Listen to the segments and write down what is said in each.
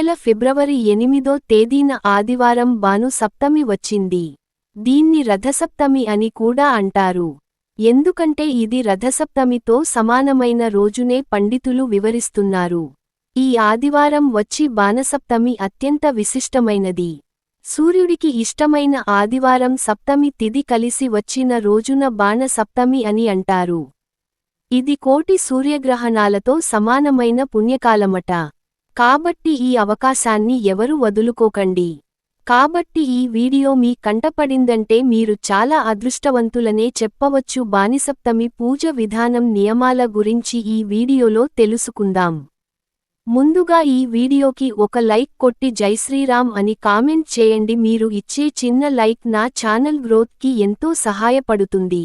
నెల ఫిబ్రవరి ఎనిమిదో తేదీన ఆదివారం బాను సప్తమి వచ్చింది. దీన్ని రథసప్తమి అని కూడా అంటారు. ఎందుకంటే ఇది రథసప్తమితో సమానమైన రోజునే పండితులు వివరిస్తున్నారు. ఈ ఆదివారం వచ్చి బాణసప్తమి అత్యంత విశిష్టమైనది. సూర్యుడికి ఇష్టమైన ఆదివారం సప్తమి తిది కలిసి వచ్చిన రోజున బాణ సప్తమి అని అంటారు. ఇది కోటి సూర్యగ్రహణాలతో సమానమైన పుణ్యకాలమట. కాబట్టి ఈ అవకాశాన్ని ఎవరు వదులుకోకండి. కాబట్టి ఈ వీడియో మీ కంటపడిందంటే మీరు చాలా అదృష్టవంతులనే చెప్పవచ్చు. బానిసప్తమి పూజ విధానం నియమాల గురించి ఈ వీడియోలో తెలుసుకుందాం. ముందుగా ఈ వీడియోకి ఒక లైక్ కొట్టి జై శ్రీరామ్ అని కామెంట్ చేయండి. మీరు ఇచ్చే చిన్న లైక్ నా ఛానల్ గ్రోత్కి ఎంతో సహాయపడుతుంది.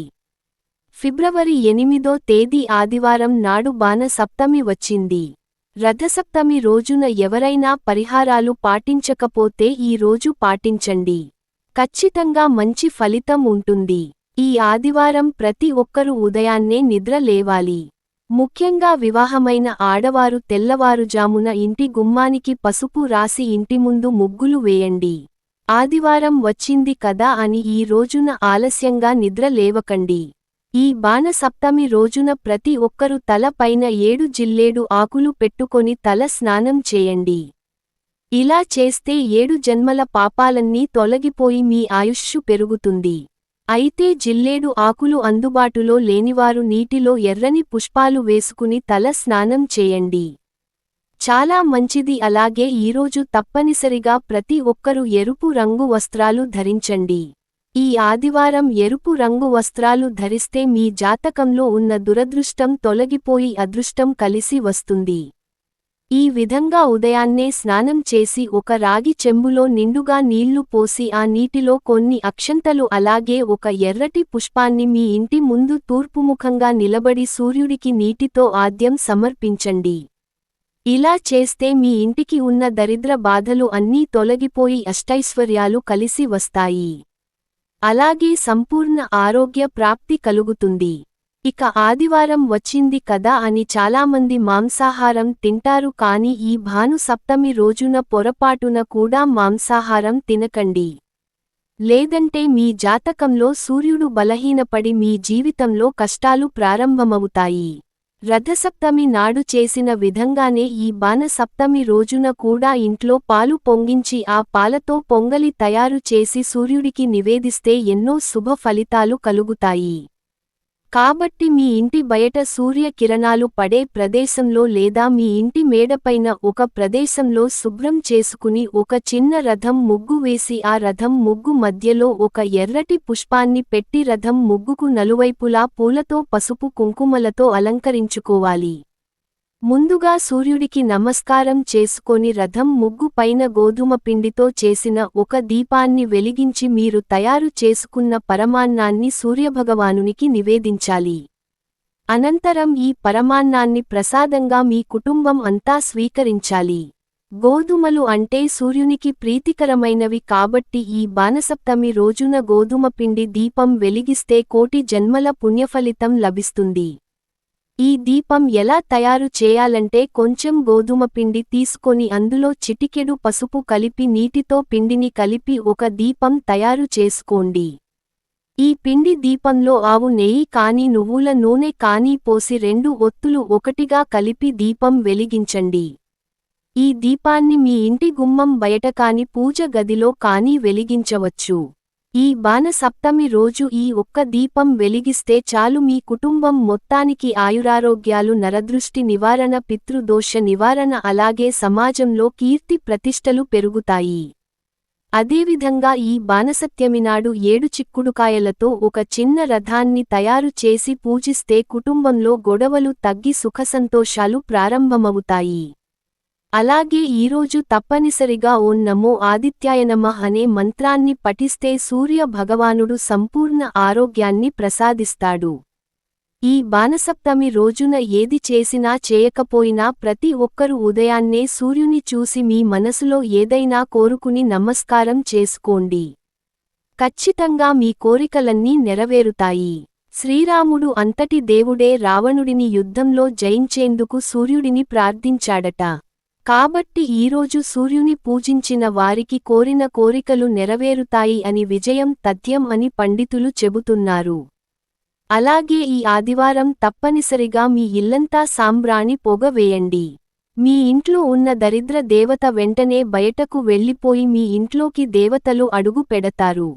ఫిబ్రవరి ఎనిమిదో తేదీ ఆదివారం నాడు బాణ సప్తమి వచ్చింది. రథసప్తమి రోజున ఎవరైనా పరిహారాలు పాటించకపోతే ఈ రోజు పాటించండి. ఖచ్చితంగా మంచి ఫలితం ఉంటుంది. ఈ ఆదివారం ప్రతి ఒక్కరూ ఉదయాన్నే నిద్ర లేవాలి. ముఖ్యంగా వివాహమైన ఆడవారు తెల్లవారుజామున ఇంటి గుమ్మానికి పసుపు రాసి ఇంటి ముందు ముగ్గులు వేయండి. ఆదివారం వచ్చింది కదా అని ఈ రోజున ఆలస్యంగా నిద్ర లేవకండి. ఈ బాణసప్తమి రోజున ప్రతి ఒక్కరు తల పైన ఏడు జిల్లేడు ఆకులు పెట్టుకొని తల స్నానం చేయండి. ఇలా చేస్తే ఏడు జన్మల పాపాలన్నీ తొలగిపోయి మీ ఆయుష్షు పెరుగుతుంది. అయితే జిల్లేడు ఆకులు అందుబాటులో లేనివారు నీటిలో ఎర్రని పుష్పాలు వేసుకుని తల స్నానం చేయండి. చాలా మంచిది అలాగే ఈరోజు తప్పనిసరిగా ప్రతి ఒక్కరూ ఎరుపు రంగు వస్త్రాలు ధరించండి. ఈ ఆదివారం ఎరుపు రంగు వస్త్రాలు ధరిస్తే మీ జాతకంలో ఉన్న దురదృష్టం తొలగిపోయి అదృష్టం కలిసి వస్తుంది. ఈ విధంగా ఉదయాన్నే స్నానం చేసి ఒక రాగి చెంబులో నిండుగా నీళ్ళు పోసి ఆ నీటిలో కొన్ని అక్షంతలు అలాగే ఒక ఎర్రటి పుష్పాన్ని మీ ఇంటి ముందు తూర్పుముఖంగా నిలబడి సూర్యుడికి నీటితో ఆద్యం సమర్పించండి. ఇలా చేస్తే మీ ఇంటికి ఉన్న దరిద్ర బాధలు అన్నీ తొలగిపోయి అష్టైశ్వర్యాలు కలిసి వస్తాయి. అలాగే సంపూర్ణ ఆరోగ్య ప్రాప్తి కలుగుతుంది. ఇక ఆదివారం వచ్చింది కదా అని చాలామంది మాంసాహారం తింటారు కాని ఈ భాను సప్తమి రోజున పొరపాటున కూడా మాంసాహారం తినకండి. లేదంటే మీ జాతకంలో సూర్యుడు బలహీనపడి మీ జీవితంలో కష్టాలు ప్రారంభమవుతాయి. రథసప్తమి నాడు చేసిన విధంగానే ఈ బాణసప్తమి రోజున కూడా ఇంట్లో పాలు పొంగించి ఆ పాలతో పొంగలి తయారు చేసి సూర్యుడికి నివేదిస్తే ఎన్నో శుభ ఫలితాలు కలుగుతాయి. కాబట్టి మీ ఇంటి బయట సూర్య కిరణాలు పడే ప్రదేశంలో లేదా మీ ఇంటి మేడపైన ఒక ప్రదేశంలో శుభ్రం చేసుకుని ఒక చిన్న రథం ముగ్గు వేసి ఆ రథం ముగ్గు మధ్యలో ఒక ఎర్రటి పుష్పాన్ని పెట్టి రథం ముగ్గుకు నలువైపులా పూలతో పసుపు కుంకుమలతో అలంకరించుకోవాలి. ముందుగా సూర్యుడికి నమస్కారం చేసుకొని రథం ముగ్గు పైన గోధుమ పిండితో చేసిన ఒక దీపాన్ని వెలిగించి మీరు తయారు చేసుకున్న పరమాన్నాన్ని సూర్యభగవానునికి నివేదించాలి. అనంతరం ఈ పరమాన్నాన్ని ప్రసాదంగా మీ కుటుంబం అంతా స్వీకరించాలి. గోధుమలు అంటే సూర్యునికి ప్రీతికరమైనవి కాబట్టి ఈ బాణసప్తమి రోజున గోధుమ పిండి దీపం వెలిగిస్తే కోటి జన్మల పుణ్యఫలితం లభిస్తుంది. ఈ దీపం ఎలా తయారు చేయాలంటే కొంచెం గోధుమ పిండి తీసుకొని అందులో చిటికెడు పసుపు కలిపి నీటితో పిండిని కలిపి ఒక దీపం తయారు చేసుకోండి. ఈ పిండి దీపంలో ఆవు నెయ్యి కాని నువ్వుల నూనె కానీ పోసి రెండు ఒత్తులు ఒకటిగా కలిపి దీపం వెలిగించండి. ఈ దీపాన్ని మీ ఇంటి గుమ్మం బయట కాని పూజ గదిలో కానీ వెలిగించవచ్చు. ఈ బాణసప్తమి రోజు ఈ ఒక్క దీపం వెలిగిస్తే చాలు మీ కుటుంబం మొత్తానికి ఆయురారోగ్యాలు నరదృష్టి నివారణ పితృదోష నివారణ అలాగే సమాజంలో కీర్తి ప్రతిష్టలు పెరుగుతాయి. అదేవిధంగా ఈ బాణసత్యమినాడు ఏడు చిక్కుడుకాయలతో ఒక చిన్న రథాన్ని తయారు చేసి పూజిస్తే కుటుంబంలో గొడవలు తగ్గి సుఖసంతోషాలు ప్రారంభమవుతాయి. అలాగే ఈరోజు తప్పనిసరిగా ఓం నమో ఆదిత్యాయనమ అనే మంత్రాన్ని పఠిస్తే సూర్య భగవానుడు సంపూర్ణ ఆరోగ్యాన్ని ప్రసాదిస్తాడు. ఈ బాణసప్తమి రోజున ఏది చేసినా చేయకపోయినా ప్రతి ఒక్కరు ఉదయాన్నే సూర్యుని చూసి మీ మనసులో ఏదైనా కోరుకుని నమస్కారం చేసుకోండి. ఖచ్చితంగా మీ కోరికలన్నీ నెరవేరుతాయి. శ్రీరాముడు అంతటి దేవుడే రావణుడిని యుద్ధంలో జయించేందుకు సూర్యుడిని ప్రార్థించాడట. కాబట్టి ఈరోజు సూర్యుని పూజించిన వారికి కోరిన కోరికలు నెరవేరుతాయి అని విజయం తథ్యం అని పండితులు చెబుతున్నారు. అలాగే ఈ ఆదివారం తప్పనిసరిగా మీ ఇల్లంతా సాంబ్రాణి పొగవేయండి మీ ఇంట్లో ఉన్న దరిద్ర దేవత వెంటనే బయటకు వెళ్ళిపోయి మీ ఇంట్లోకి దేవతలు అడుగు పెడతారు.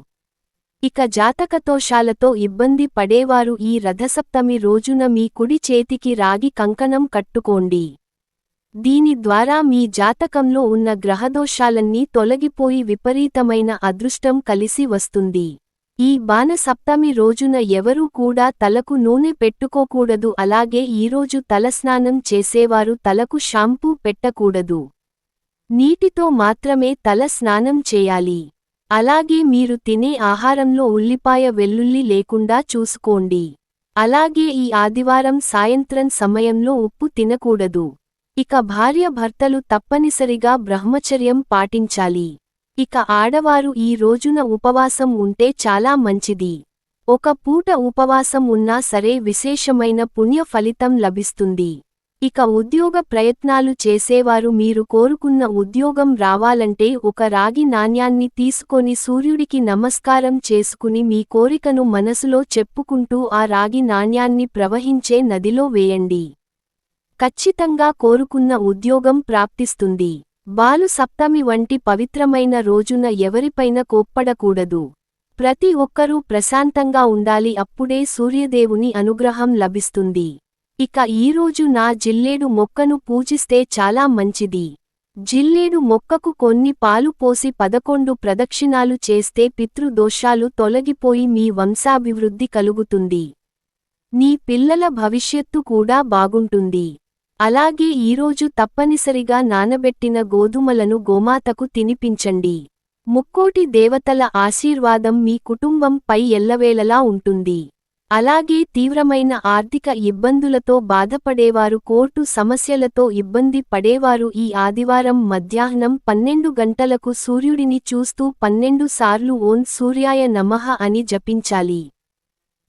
ఇక జాతకతోషాలతో ఇబ్బంది పడేవారు ఈ రథసప్తమి రోజున మీ కుడి చేతికి రాగి కంకణం కట్టుకోండి. దీని ద్వారా మీ జాతకంలో ఉన్న గ్రహదోషాలన్నీ తొలగిపోయి విపరీతమైన అదృష్టం కలిసి వస్తుంది. ఈ బాణసప్తమి రోజున ఎవరూ కూడా తలకు నూనె పెట్టుకోకూడదు అలాగే ఈరోజు తలస్నానం చేసేవారు తలకు షాంపూ పెట్టకూడదు. నీటితో మాత్రమే తల స్నానం చేయాలి. అలాగే మీరు తినే ఆహారంలో ఉల్లిపాయ వెల్లుల్లి లేకుండా చూసుకోండి. అలాగే ఈ ఆదివారం సాయంత్రం సమయంలో ఉప్పు తినకూడదు. ఇక భార్య భర్తలు తప్పనిసరిగా బ్రహ్మచర్యం పాటించాలి. ఇక ఆడవారు ఈ రోజున ఉపవాసం ఉంటే చాలా మంచిది. ఒక పూట ఉపవాసం ఉన్నా సరే విశేషమైన పుణ్య ఫలితం లభిస్తుంది. ఇక ఉద్యోగ ప్రయత్నాలు చేసేవారు మీరు కోరుకున్న ఉద్యోగం రావాలంటే ఒక రాగి నాణ్యాన్ని తీసుకొని సూర్యుడికి నమస్కారం చేసుకుని మీ కోరికను మనసులో చెప్పుకుంటూ ఆ రాగి నాణ్యాన్ని ప్రవహించే నదిలో వేయండి. ఖచ్చితంగా కోరుకున్న ఉద్యోగం ప్రాప్తిస్తుంది. బాలు సప్తమి వంటి పవిత్రమైన రోజున ఎవరిపైన కోప్పడకూడదు. ప్రతి ఒక్కరూ ప్రశాంతంగా ఉండాలి అప్పుడే సూర్యదేవుని అనుగ్రహం లభిస్తుంది. ఇక ఈరోజు నా జిల్లేడు మొక్కను పూజిస్తే చాలా మంచిది. జిల్లేడు మొక్కకు కొన్ని పాలు పోసి పదకొండు ప్రదక్షిణాలు చేస్తే పితృదోషాలు తొలగిపోయి మీ వంశాభివృద్ధి కలుగుతుంది. నీ పిల్లల భవిష్యత్తు కూడా బాగుంటుంది. అలాగే ఈరోజు తప్పనిసరిగా నానబెట్టిన గోధుమలను గోమాతకు తినిపించండి. ముక్కోటి దేవతల ఆశీర్వాదం మీ కుటుంబంపై ఎల్లవేళలా ఉంటుంది. అలాగే తీవ్రమైన ఆర్థిక ఇబ్బందులతో బాధపడేవారు కోర్టు సమస్యలతో ఇబ్బంది పడేవారు ఈ ఆదివారం మధ్యాహ్నం పన్నెండు గంటలకు సూర్యుడిని చూస్తూ పన్నెండు సార్లు ఓం సూర్యాయ నమః అని జపించాలి.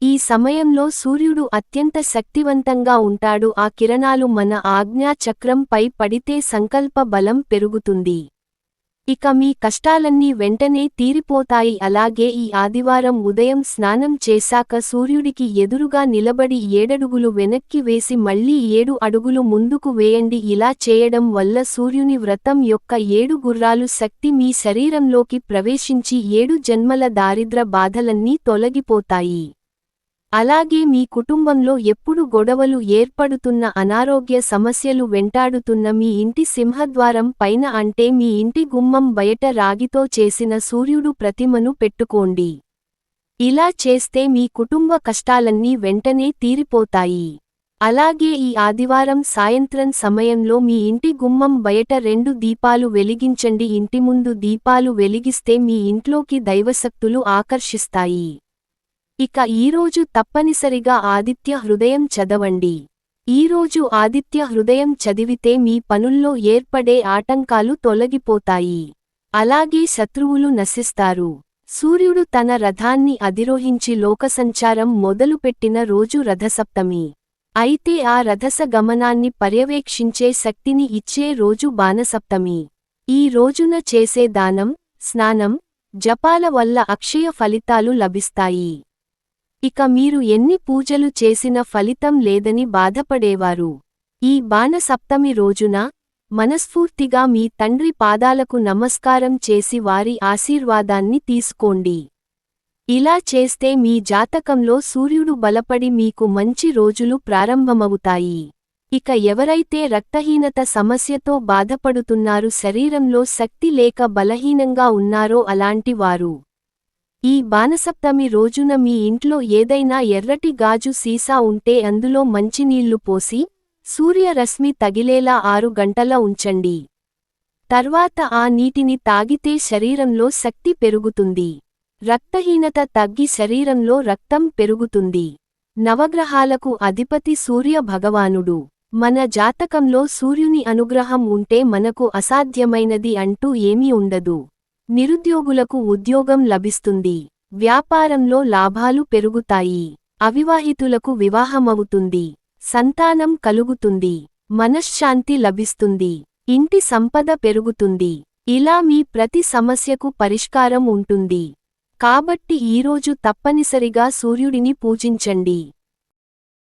ఈ సమయంలో సూర్యుడు అత్యంత శక్తివంతంగా ఉంటాడు. ఆ కిరణాలు మన ఆజ్ఞాచక్రంపై పడితే సంకల్ప బలం పెరుగుతుంది. ఇక మీ కష్టాలన్నీ వెంటనే తీరిపోతాయి. అలాగే ఈ ఆదివారం ఉదయం స్నానం చేశాక సూర్యుడికి ఎదురుగా నిలబడి ఏడడుగులు వెనక్కి వేసి మళ్ళీ ఏడు అడుగులు ముందుకు వేయండి. ఇలా చేయడం వల్ల సూర్యుని వ్రతం యొక్క ఏడు గుర్రాలు శక్తి మీ శరీరంలోకి ప్రవేశించి ఏడు జన్మల దారిద్ర బాధలన్నీ తొలగిపోతాయి. అలాగే మీ కుటుంబంలో ఎప్పుడు గొడవలు ఏర్పడుతున్న అనారోగ్య సమస్యలు వెంటాడుతున్న మీ ఇంటి సింహద్వారం పైన అంటే మీ ఇంటి గుమ్మం బయట రాగితో చేసిన సూర్యుడు ప్రతిమను పెట్టుకోండి. ఇలా చేస్తే మీ కుటుంబ కష్టాలన్నీ వెంటనే తీరిపోతాయి. అలాగే ఈ ఆదివారం సాయంత్రం సమయంలో మీ ఇంటి గుమ్మం బయట రెండు దీపాలు వెలిగించండి. ఇంటి ముందు దీపాలు వెలిగిస్తే మీ ఇంట్లోకి దైవశక్తులు ఆకర్షిస్తాయి. ఇక ఈరోజు తప్పనిసరిగా ఆదిత్య హృదయం చదవండి. ఈరోజు ఆదిత్య హృదయం చదివితే మీ పనుల్లో ఏర్పడే ఆటంకాలు తొలగిపోతాయి. అలాగే శత్రువులు నశిస్తారు. సూర్యుడు తన రథాన్ని అధిరోహించి లోకసంచారం మొదలుపెట్టిన రోజు రథసప్తమి. అయితే ఆ రథస గమనాన్ని పర్యవేక్షించే శక్తిని ఇచ్చే రోజు బాణసప్తమి. ఈ రోజున చేసే దానం స్నానం జపాల వల్ల అక్షయ ఫలితాలు లభిస్తాయి. ఇక మీరు ఎన్ని పూజలు చేసిన ఫలితం లేదని బాధపడేవారు. ఈ బాణసప్తమి రోజున మనస్ఫూర్తిగా మీ తండ్రి పాదాలకు నమస్కారం చేసి వారి ఆశీర్వాదాన్ని తీసుకోండి. ఇలా చేస్తే మీ జాతకంలో సూర్యుడు బలపడి మీకు మంచి రోజులు ప్రారంభమవుతాయి. ఇక ఎవరైతే రక్తహీనత సమస్యతో బాధపడుతున్నారు శరీరంలో శక్తి లేక బలహీనంగా ఉన్నారో అలాంటి వారు ఈ బాణసప్తమి రోజున మీ ఇంట్లో ఏదైనా ఎర్రటి గాజు సీసా ఉంటే అందులో మంచినీళ్ళు పోసి సూర్యరశ్మి తగిలేలా ఆరు గంటల ఉంచండి. తర్వాత ఆ నీటిని తాగితే శరీరంలో శక్తి పెరుగుతుంది. రక్తహీనత తగ్గి శరీరంలో రక్తం పెరుగుతుంది. నవగ్రహాలకు అధిపతి సూర్య భగవానుడు. మన జాతకంలో సూర్యుని అనుగ్రహం ఉంటే మనకు అసాధ్యమైనది అంటూ ఏమీ ఉండదు. నిరుద్యోగులకు ఉద్యోగం లభిస్తుంది. వ్యాపారంలో లాభాలు పెరుగుతాయి. అవివాహితులకు వివాహమవుతుంది. సంతానం కలుగుతుంది. మనశ్శాంతి లభిస్తుంది. ఇంటి సంపద పెరుగుతుంది. ఇలా మీ ప్రతి సమస్యకు పరిష్కారం ఉంటుంది. కాబట్టి ఈరోజు తప్పనిసరిగా సూర్యుడిని పూజించండి.